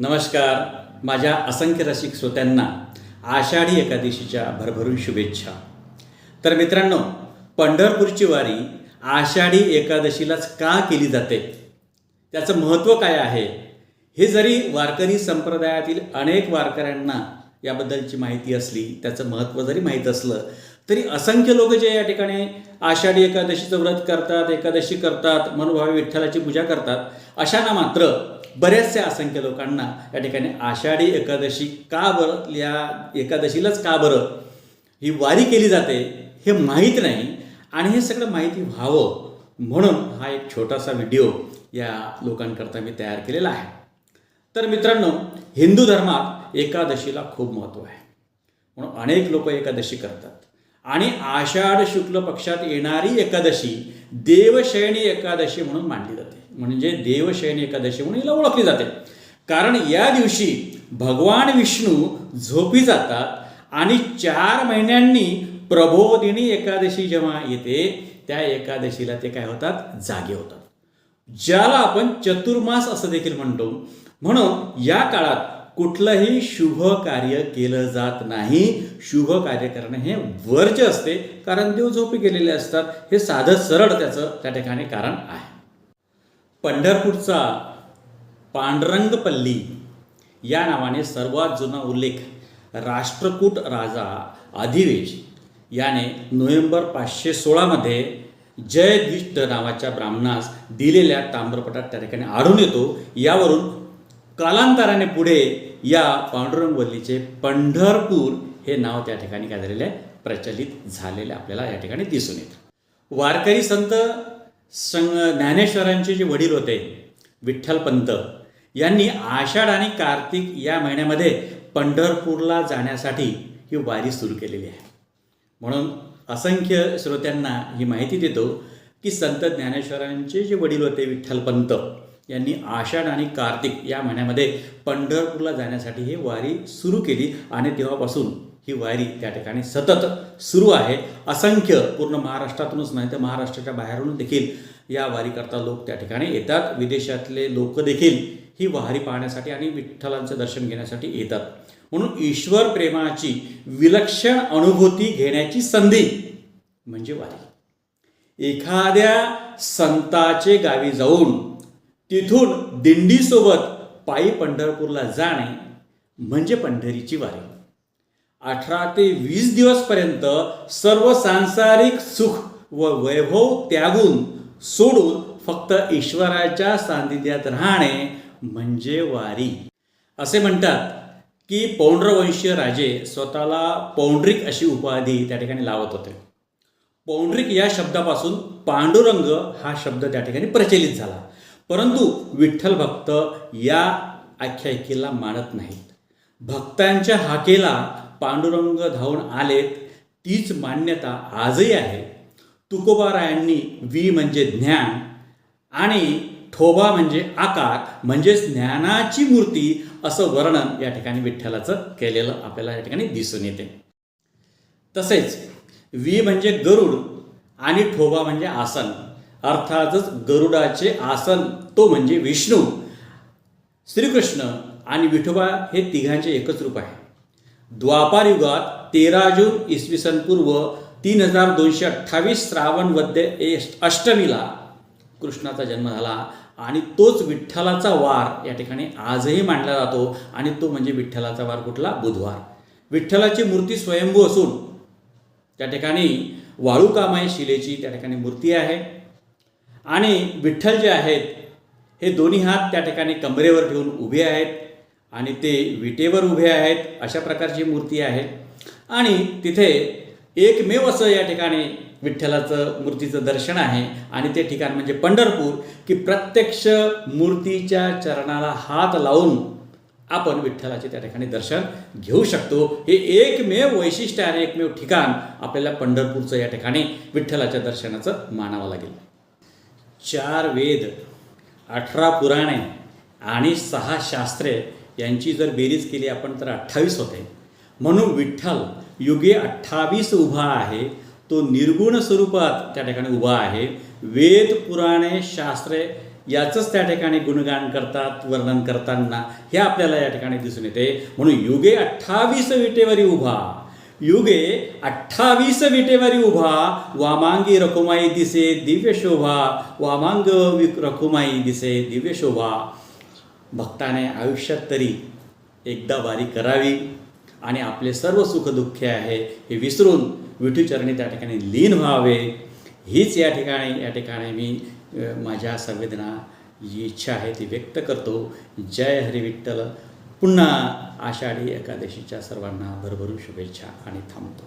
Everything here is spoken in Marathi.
नमस्कार. माझ्या असंख्य रसिक श्रोत्यांना आषाढी एकादशीच्या भरभरून शुभेच्छा. तर मित्रांनो पंढरपूरची वारी आषाढी एकादशीलाच का केली जाते? त्याचं महत्त्व काय आहे? हे जरी वारकरी संप्रदायातील अनेक वारकऱ्यांना याबद्दलची माहिती असली त्याचं महत्त्व जरी माहीत असलं तरी असंख्य लोक जे या ठिकाणी आषाढी एकादशीचं व्रत करतात एकादशी करतात मनोभावी विठ्ठलाची पूजा करतात अशांना मात्र बऱ्याचशा असंख्य लोकांना या ठिकाणी आषाढी एकादशी का बरं या एकादशीलाच का बरं ही वारी केली जाते हे माहीत नाही आणि हे सगळं माहिती व्हावं म्हणून हा एक छोटासा व्हिडिओ या लोकांकरता मी तयार केलेला आहे. तर मित्रांनो हिंदू धर्मात एकादशीला खूप महत्त्व आहे. म्हणून अनेक लोक एकादशी करतात. आणि आषाढ शुक्ल पक्षात येणारी एकादशी देवशयनी एकादशी म्हणून मानली जाते. म्हणजे देवशयनी एकादशी म्हणून हिला ओळखली जाते. कारण या दिवशी भगवान विष्णू झोपी जातात आणि चार महिन्यांनी प्रबोधिनी एकादशी जेव्हा येते त्या एकादशीला ते काय होतात? जागे होतात. ज्याला आपण चतुर्मास असं देखील म्हणतो. म्हणून या काळात कुठलंही शुभ कार्य केलं जात नाही. शुभ कार्य करणं हे वर्ज्य असते. कारण देव झोपी गेलेले असतात. हे साधं सरळ त्याचं त्या ठिकाणी कारण आहे. पंढरपूरचा पांडरंगपल्ली या नावाने सर्वात जुना उल्लेख राष्ट्रकूट राजा अधिवेश याने नोव्हेंबर पाचशे सोळामध्ये जयद्विष्ट नावाच्या ब्राह्मणास दिलेल्या ताम्रपटात त्या ठिकाणी आढळून येतो. यावरून कालांतराने पुढे या पांडुरंगवल्लीचे पंढरपूर हे नाव त्या ठिकाणी काय झालेलं आहे? प्रचलित झालेले आपल्याला या ठिकाणी दिसून येतं. वारकरी संत संग ज्ञानेश्वरांचे जे वडील होते विठ्ठलपंत यांनी आषाढ आणि कार्तिक या महिन्यामध्ये पंढरपूरला जाण्यासाठी ही वारी सुरू केलेली आहे. म्हणून असंख्य श्रोत्यांना ही माहिती देतो की संत ज्ञानेश्वरांचे जे वडील होते विठ्ठलपंत यांनी आषाढ आणि कार्तिक या महिन्यामध्ये पंढरपूरला जाण्यासाठी ही वारी सुरू केली आणि तेव्हापासून ही वारी त्या ठिकाणी सतत सुरू आहे. असंख्य पूर्ण महाराष्ट्रातूनच नाही तर महाराष्ट्राच्या बाहेरून देखील या वारीकरता लोक त्या ठिकाणी येतात. विदेशातले लोक देखील ही वारी पाहण्यासाठी आणि विठ्ठलांचं दर्शन घेण्यासाठी येतात. म्हणून ईश्वर प्रेमाची विलक्षण अनुभूती घेण्याची संधी म्हणजे वारी. एखाद्या संताचे गावी जाऊन तिथून दिंडीसोबत पायी पंढरपूरला जाणे म्हणजे पंढरीची वारी. अठरा ते वीस दिवसपर्यंत सर्व सांसारिक सुख व वैभव त्यागून सोडून फक्त ईश्वराच्या सान्निध्यात राहणे म्हणजे वारी. असे म्हणतात की पौंड्रवंशीय राजे स्वतःला पौंड्रिक अशी उपाधी त्या ठिकाणी लावत होते. पौंड्रिक या शब्दापासून पांडुरंग हा शब्द त्या ठिकाणी प्रचलित झाला. परंतु विठ्ठल भक्त या आख्यायिकेला मानत नाहीत. भक्तांच्या हाकेला पांडुरंग धावून आलेत तीच मान्यता आजही आहे. तुकोबारायांनी वी म्हणजे ज्ञान आणि ठोबा म्हणजे आकार म्हणजेच ज्ञानाची मूर्ती असं वर्णन या ठिकाणी विठ्ठलाचं केलेलं आपल्याला या ठिकाणी दिसून येते. तसेच वी म्हणजे गरुड आणि ठोबा म्हणजे आसन. अर्थातच गरुडाचे आसन तो म्हणजे विष्णू. श्रीकृष्ण आणि विठोबा हे तिघांचे एकच रूप आहे. द्वापार युगात तेरा जून इसवी सन पूर्व तीन हजार दोनशे अठ्ठावीस श्रावण वद्य ए अष्टमीला कृष्णाचा जन्म झाला आणि तोच विठ्ठलाचा वार या ठिकाणी आजही मांडला जातो आणि तो म्हणजे विठ्ठलाचा वार कुठला? बुधवार. विठ्ठलाची मूर्ती स्वयंभू असून त्या ठिकाणी वाळूकामाई शिलेची त्या ठिकाणी मूर्ती आहे. आणि विठ्ठल जे आहेत हे दोन्ही हात त्या ठिकाणी कमरेवर ठेवून उभे आहेत आणि ते विटेवर उभे आहेत अशा प्रकारची मूर्ती आहे. आणि तिथे एकमेव असं या ठिकाणी विठ्ठलाचं मूर्तीचं दर्शन आहे आणि ते ठिकाण म्हणजे पंढरपूर की प्रत्यक्ष मूर्तीच्या चरणाला हात लावून आपण विठ्ठलाचे त्या ठिकाणी दर्शन घेऊ शकतो. हे एकमेव वैशिष्ट्य आणि एकमेव ठिकाण आपल्याला पंढरपूरचं या ठिकाणी विठ्ठलाच्या दर्शनाचं मानावं लागेल. चार वेद अठरा पुराणे आणि सहा शास्त्रे यांची जर बेरीज केली आपण तर अठ्ठावीस होते. म्हणून विठ्ठल युगे अठ्ठावीस उभा आहे तो निर्गुण स्वरूपात त्या ठिकाणी उभा आहे. वेद पुराणे शास्त्रे याचंच त्या ठिकाणी गुणगान करतात वर्णन करताना हे आपल्याला या ठिकाणी दिसून येते. म्हणून युगे अठ्ठावीस विटेवरी उभा. युगे अठ्ठावीस विटेवरी उभा वामांगी रखुमाई दिसे दिव्य शोभा वामांग रखुमाई दिसे दिव्य शोभा. भक्ताने आयुष्यात तरी एकदा वारी करावी आणि आपले सर्व सुखदुःखे आहे हे विसरून विठूचरणी त्या ठिकाणी लीन व्हावे. हीच या ठिकाणी या ठिकाणी मी माझ्या संवेदना जी इच्छा आहे ती व्यक्त करतो. जय हरी विठ्ठल. पुन्हा आषाढी एकादशीच्या सर्वांना भरभरून शुभेच्छा आणि थांबतो.